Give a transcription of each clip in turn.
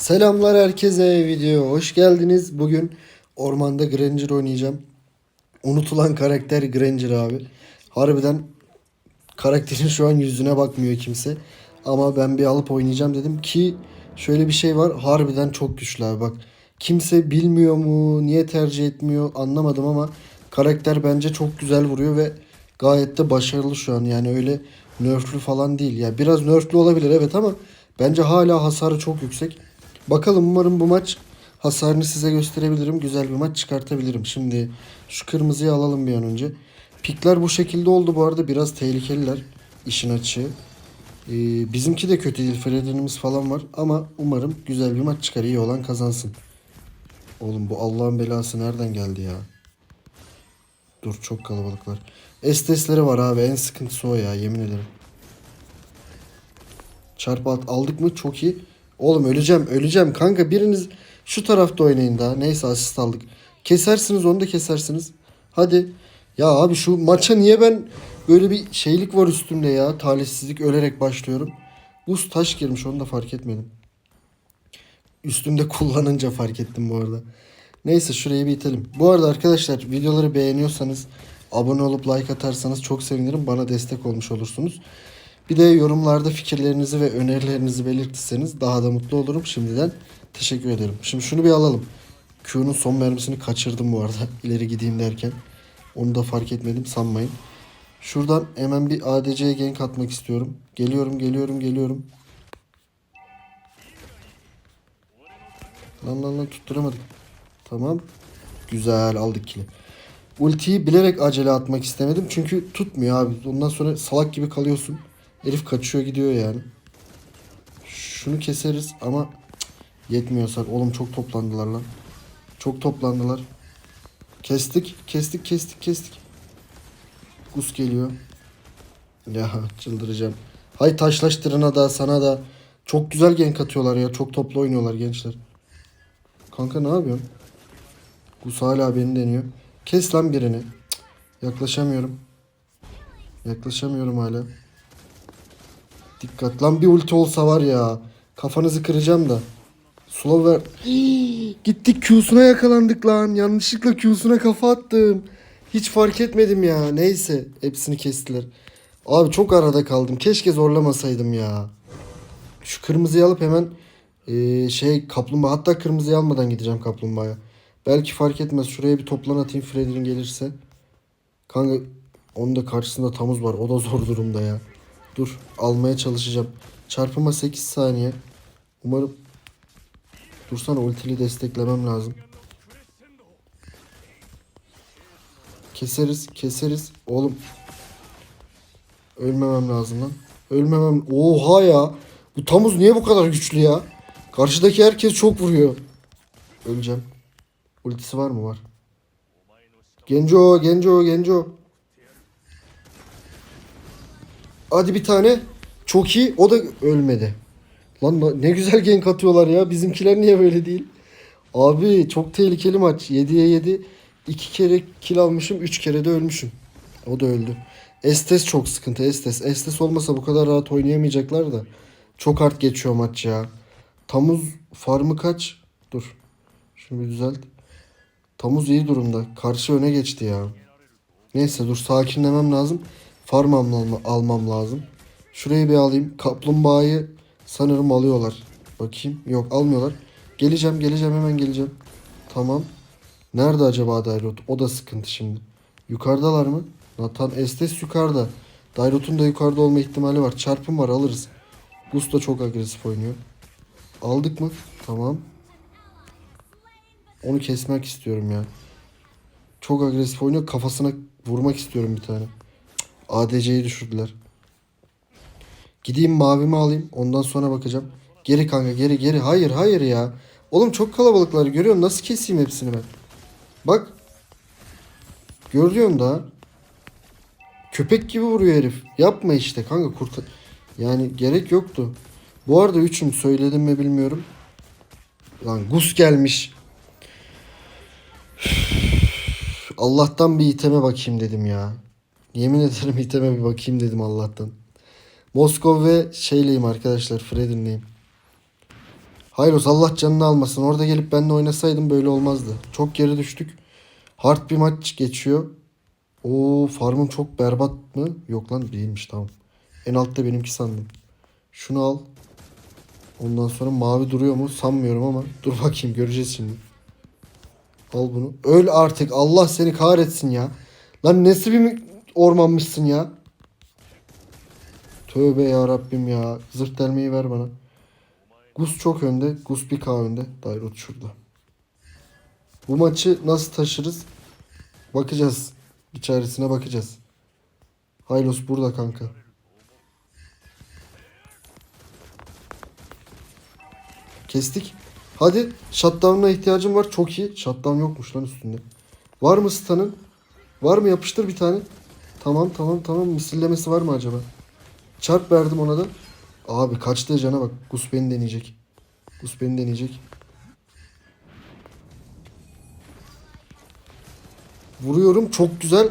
Selamlar herkese video hoş geldiniz. Bugün ormanda Granger oynayacağım. Unutulan karakter Granger abi. Harbiden karakterin şu an yüzüne bakmıyor kimse. Ama ben bir alıp oynayacağım dedim ki şöyle bir şey var. Harbiden çok güçlü abi bak. Kimse bilmiyor mu, niye tercih etmiyor anlamadım ama karakter bence çok güzel vuruyor ve gayet de başarılı şu an. Yani öyle nerflü falan değil. Ya biraz nerflü olabilir evet ama bence hala hasarı çok yüksek. Bakalım umarım bu maç hasarını size gösterebilirim. Güzel bir maç çıkartabilirim. Şimdi şu kırmızıyı alalım bir an önce. Pikler bu şekilde oldu bu arada. Biraz tehlikeliler işin açığı. Ee, bizimki de kötü değil. Fred'inimiz falan var. Ama umarım güzel bir maç çıkar. İyi olan kazansın. Oğlum bu Allah'ın belası nereden geldi ya? Dur çok kalabalıklar. Estesleri var abi. En sıkıntısı o ya yemin ederim. Çarpı at aldık mı çok iyi. Oğlum öleceğim öleceğim kanka biriniz şu tarafta oynayın daha. Neyse asist aldık. Kesersiniz onu da kesersiniz. Hadi. Ya abi şu maça niye ben böyle bir şeylik var üstümde ya. Talihsizlik ölerek başlıyorum. Buz taş girmiş onu da fark etmedim. Üstümde kullanınca fark ettim bu arada. Neyse şurayı bir itelim. Bu arada arkadaşlar videoları beğeniyorsanız abone olup like atarsanız çok sevinirim. Bana destek olmuş olursunuz. Bir de yorumlarda fikirlerinizi ve önerilerinizi belirtirseniz daha da mutlu olurum. Şimdiden teşekkür ederim. Şimdi şunu bir alalım. Q'nun son mermisini kaçırdım bu arada. İleri gideyim derken. Onu da fark etmedim sanmayın. Şuradan hemen bir ADC'ye gank atmak istiyorum. Geliyorum geliyorum geliyorum. Lan lan lan tutturamadık. Tamam. Güzel aldık kili. Ultiyi bilerek acele atmak istemedim. Çünkü tutmuyor abi. Ondan sonra salak gibi kalıyorsun. Herif kaçıyor gidiyor yani. Şunu keseriz ama yetmiyorsak. Oğlum çok toplandılar lan. Çok toplandılar. Kestik, kestik, kestik, kestik. Gus geliyor. Ya çıldıracağım. Hay taşlaştırına da sana da. Çok güzel gank atıyorlar ya. Çok toplu oynuyorlar gençler. Kanka ne yapıyorsun? Gus hala beni deniyor. Kes lan birini. Cık, yaklaşamıyorum. Yaklaşamıyorum hala. Dikkat lan bir ulti olsa var ya. Kafanızı kıracağım da. Slow ver. Gittik Q'suna yakalandık lan. Yanlışlıkla Q'suna kafa attım. Hiç fark etmedim ya. Neyse. Hepsini kestiler. Abi çok arada kaldım. Keşke zorlamasaydım ya. Şu kırmızıyı alıp hemen eee, şey kaplumbağa. Hatta kırmızıyı almadan gideceğim kaplumbağaya. Belki fark etmez. Şuraya bir toplan atayım Freddy'nin gelirse. Kanka onun da karşısında Tamuz var. O da zor durumda ya. Dur almaya çalışacağım. Çarpıma 8 saniye. Umarım Dursana ultili desteklemem lazım. Keseriz, keseriz. Oğlum. Ölmemem lazım lan. Ölmemem. Oha ya. Bu Tamuz niye bu kadar güçlü ya? Karşıdaki herkes çok vuruyor. Öleceğim. Ultisi var mı? Var. Genco, Genco, Genco. Hadi bir tane. Çok iyi. O da ölmedi. Lan ne güzel gank atıyorlar ya. Bizimkiler niye böyle değil? Abi çok tehlikeli maç. 7'ye 7. 2 kere kill almışım. 3 kere de ölmüşüm. O da öldü. Estes çok sıkıntı. Estes. Estes olmasa bu kadar rahat oynayamayacaklar da. Çok hard geçiyor maç ya. Tamuz farmı kaç? Dur. Şunu bir düzelt. Tamuz iyi durumda. Karşı öne geçti ya. Neyse dur sakinlemem lazım. Farm almam, lazım. Şurayı bir alayım. Kaplumbağayı sanırım alıyorlar. Bakayım. Yok almıyorlar. Geleceğim geleceğim hemen geleceğim. Tamam. Nerede acaba Dairot? O da sıkıntı şimdi. Yukarıdalar mı? Nathan Estes yukarıda. Dairot'un da yukarıda olma ihtimali var. Çarpım var alırız. Gus da çok agresif oynuyor. Aldık mı? Tamam. Onu kesmek istiyorum ya. Çok agresif oynuyor. Kafasına vurmak istiyorum bir tane. ADC'yi düşürdüler. Gideyim mavimi alayım. Ondan sonra bakacağım. Geri kanka geri geri. Hayır hayır ya. Oğlum çok kalabalıklar görüyorsun. Nasıl keseyim hepsini ben? Bak. Görüyorsun da. Köpek gibi vuruyor herif. Yapma işte kanka kurt. Yani gerek yoktu. Bu arada üçüm söyledim mi bilmiyorum. Lan Gus gelmiş. Allah'tan bir iteme bakayım dedim ya. Yemin ederim iteme bir bakayım dedim Allah'tan. Moskov ve şeyleyim arkadaşlar. Fred'inleyim. Hayros Allah canını almasın. Orada gelip benimle oynasaydım böyle olmazdı. Çok geri düştük. Hard bir maç geçiyor. O farmım çok berbat mı? Yok lan değilmiş tamam. En altta benimki sandım. Şunu al. Ondan sonra mavi duruyor mu sanmıyorum ama dur bakayım göreceğiz şimdi. Al bunu. Öl artık. Allah seni kahretsin ya. Lan nesi bir ormanmışsın ya. Tövbe ya Rabbim ya. Zırt delmeyi ver bana. Gus çok önde. Gus bir K önde. Dairot şurada. Bu maçı nasıl taşırız? Bakacağız. İçerisine bakacağız. Haylos burada kanka. Kestik. Hadi. Shutdown'a ihtiyacım var. Çok iyi. Shutdown yokmuş lan üstünde. Var mı stun'ın? Var mı? Yapıştır bir tane. Tamam tamam tamam. Misillemesi var mı acaba? Çarp verdim ona da. Abi kaçtı cana bak. Gus beni deneyecek. Gus beni deneyecek. Vuruyorum. Çok güzel.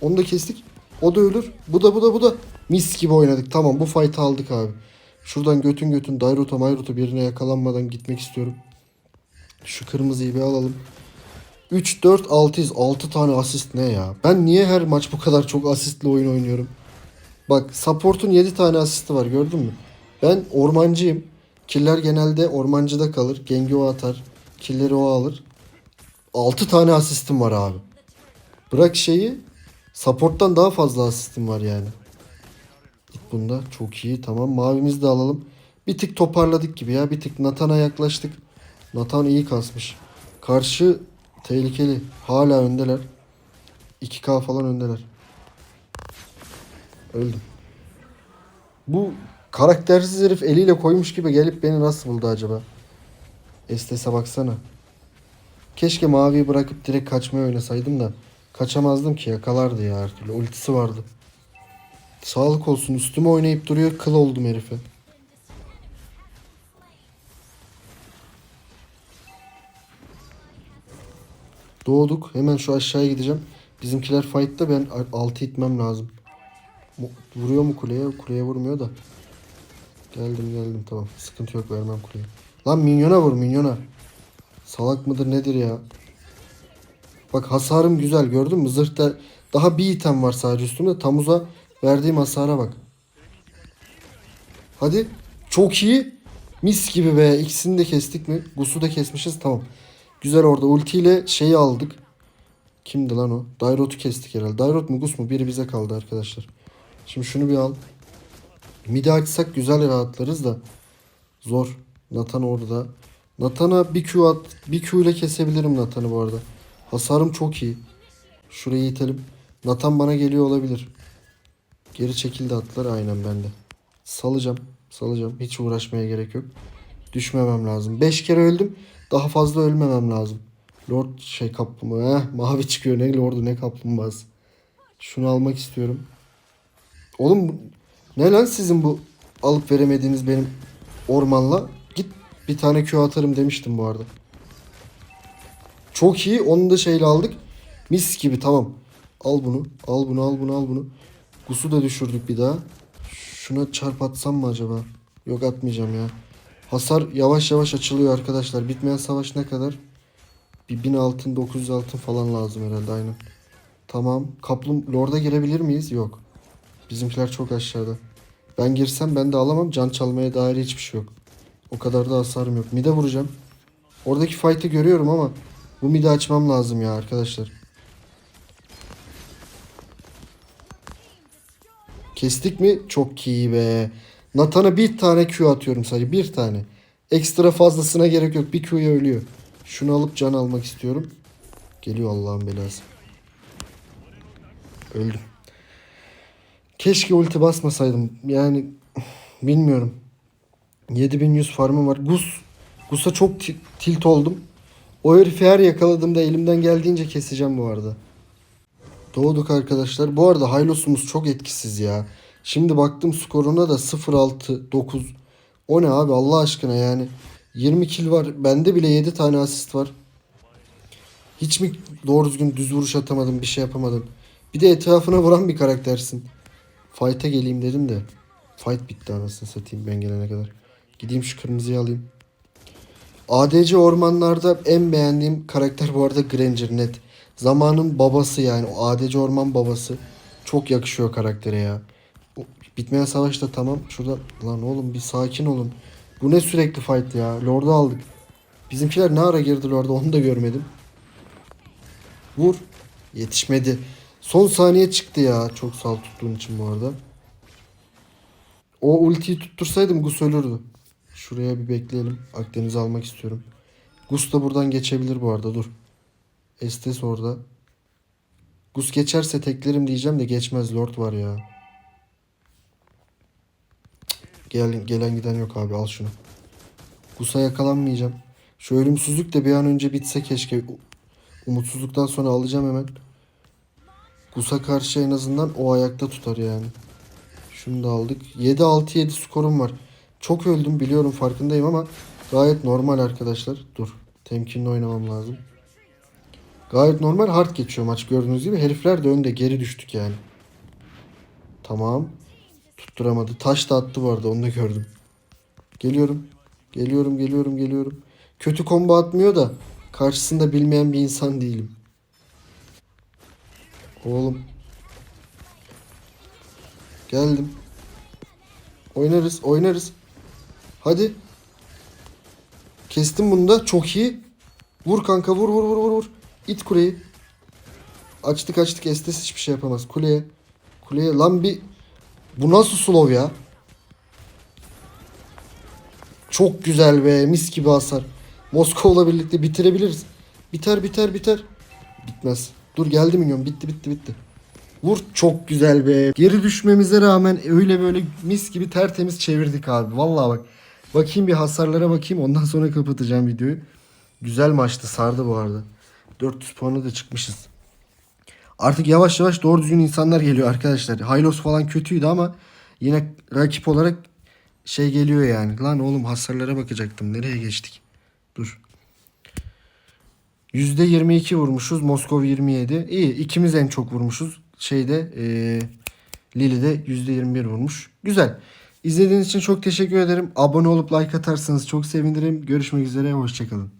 Onu da kestik. O da ölür. Bu da bu da bu da. Mis gibi oynadık. Tamam bu fight'ı aldık abi. Şuradan götün götün Dairut'a Mayrut'a birine yakalanmadan gitmek istiyorum. Şu kırmızıyı bir alalım. 3, 4, 6'yız. 6 tane asist ne ya? Ben niye her maç bu kadar çok asistli oyun oynuyorum? Bak support'un 7 tane asisti var gördün mü? Ben ormancıyım. Killer genelde ormancıda kalır. Gengi o atar. Killeri o alır. 6 tane asistim var abi. Bırak şeyi support'tan daha fazla asistim var yani. Git bunda çok iyi tamam mavimizi de alalım. Bir tık toparladık gibi ya bir tık Natan'a yaklaştık. Natan iyi kasmış. Karşı tehlikeli. Hala öndeler. 2K falan öndeler. Öldüm. Bu karaktersiz herif eliyle koymuş gibi gelip beni nasıl buldu acaba? Estes'e baksana. Keşke maviyi bırakıp direkt kaçmaya oynasaydım da. Kaçamazdım ki yakalardı ya her türlü. Ultisi vardı. Sağlık olsun üstüme oynayıp duruyor kıl oldum herife. Doğduk. Hemen şu aşağıya gideceğim. Bizimkiler fight'ta ben altı itmem lazım. Vuruyor mu kuleye? Kuleye vurmuyor da. Geldim geldim tamam. Sıkıntı yok vermem kuleye. Lan minyona vur minyona. Salak mıdır nedir ya? Bak hasarım güzel gördün mü? Zırhta daha bir item var sadece üstümde. Tamuza verdiğim hasara bak. Hadi. Çok iyi. Mis gibi be. İkisini de kestik mi? Gus'u da kesmişiz. Tamam. Güzel orada. Ultiyle şeyi aldık. Kimdi lan o? Dairot'u kestik herhalde. Dairot mu Gus mu? Biri bize kaldı arkadaşlar. Şimdi şunu bir al. Midi açsak güzel rahatlarız da. Zor. Nathan orada. Nathan'a bir Q at. Bir Q ile kesebilirim Nathan'ı bu arada. Hasarım çok iyi. Şurayı itelim. Nathan bana geliyor olabilir. Geri çekildi atlar aynen bende. Salacağım. Salacağım. Hiç uğraşmaya gerek yok. Düşmemem lazım. 5 kere öldüm. Daha fazla ölmemem lazım. Lord şey kaplumbağa. Heh, mavi çıkıyor. Ne lordu ne kaplumbağası. Şunu almak istiyorum. Oğlum ne lan sizin bu alıp veremediğiniz benim ormanla? Git bir tane Q atarım demiştim bu arada. Çok iyi. Onu da şeyle aldık. Mis gibi tamam. Al bunu. Al bunu al bunu al bunu. Gus'u da düşürdük bir daha. Şuna çarp atsam mı acaba? Yok atmayacağım ya. Hasar yavaş yavaş açılıyor arkadaşlar. Bitmeyen savaş ne kadar? Bir 1000 altın 900 altın falan lazım herhalde aynen. Tamam. Kaplum Lord'a girebilir miyiz? Yok. Bizimkiler çok aşağıda. Ben girsem ben de alamam. Can çalmaya dair hiçbir şey yok. O kadar da hasarım yok. Mide vuracağım. Oradaki fight'ı görüyorum ama bu midi açmam lazım ya arkadaşlar. Kestik mi? Çok iyi be. Nathan'a bir tane Q atıyorum sadece. Bir tane. Ekstra fazlasına gerek yok. Bir Q'ya ölüyor. Şunu alıp can almak istiyorum. Geliyor Allah'ın belası. Öldüm. Keşke ulti basmasaydım. Yani bilmiyorum. 7100 farmım var. Gus. Gus'a çok ti- tilt oldum. O herifi her yakaladığımda elimden geldiğince keseceğim bu arada. Doğduk arkadaşlar. Bu arada Hylos'umuz çok etkisiz ya. Şimdi baktım skoruna da 0-6 9. O ne abi Allah aşkına yani. 20 kill var. Bende bile 7 tane asist var. Hiç mi doğru düzgün düz vuruş atamadın bir şey yapamadın. Bir de etrafına vuran bir karaktersin. Fight'a geleyim dedim de. Fight bitti anasını satayım ben gelene kadar. Gideyim şu kırmızıyı alayım. ADC ormanlarda en beğendiğim karakter bu arada Granger net. Zamanın babası yani o ADC orman babası. Çok yakışıyor karaktere ya. Bitmeyen savaş da tamam. Şurada lan oğlum bir sakin olun. Bu ne sürekli fight ya. Lord'u aldık. Bizimkiler ne ara girdi Lord'a onu da görmedim. Vur. Yetişmedi. Son saniye çıktı ya. Çok sağ tuttuğun için bu arada. O ultiyi tuttursaydım Gus ölürdü. Şuraya bir bekleyelim. Akdeniz'i almak istiyorum. Gus da buradan geçebilir bu arada dur. Estes orada. Gus geçerse teklerim diyeceğim de geçmez Lord var ya. Cık, Gel, gelen giden yok abi al şunu. Gus'a yakalanmayacağım. Şu ölümsüzlük de bir an önce bitse keşke. Umutsuzluktan sonra alacağım hemen. Gus'a karşı en azından o ayakta tutar yani. Şunu da aldık. 7-6-7 skorum var. Çok öldüm biliyorum farkındayım ama gayet normal arkadaşlar. Dur. Temkinli oynamam lazım. Gayet normal hard geçiyor maç gördüğünüz gibi. Herifler de önde geri düştük yani. Tamam. Tutturamadı. Taş da attı bu arada onu da gördüm. Geliyorum. Geliyorum geliyorum geliyorum. Kötü combo atmıyor da karşısında bilmeyen bir insan değilim. Oğlum. Geldim. Oynarız, oynarız. Hadi. Kestim bunu da. Çok iyi. Vur kanka, vur vur vur vur vur. İt kuleyi. Açtık açtık. Estes hiçbir şey yapamaz. Kuleye. Kuleye. Lan bir... Bu nasıl slow ya? Çok güzel be. Mis gibi hasar. Moskova'la birlikte bitirebiliriz. Biter biter biter. Bitmez. Dur geldi minyon. Bitti bitti bitti. Vur çok güzel be. Geri düşmemize rağmen öyle böyle mis gibi tertemiz çevirdik abi. Vallahi bak. Bakayım bir hasarlara bakayım ondan sonra kapatacağım videoyu. Güzel maçtı sardı bu arada. 400 puanı da çıkmışız. Artık yavaş yavaş doğru düzgün insanlar geliyor arkadaşlar. Hylos falan kötüydü ama yine rakip olarak şey geliyor yani. Lan oğlum hasarlara bakacaktım. Nereye geçtik? Dur. %22 vurmuşuz. Moskov 27. İyi. ikimiz en çok vurmuşuz. Şeyde eee Lili de %21 vurmuş. Güzel. İzlediğiniz için çok teşekkür ederim. Abone olup like atarsanız çok sevinirim. Görüşmek üzere. Hoşçakalın.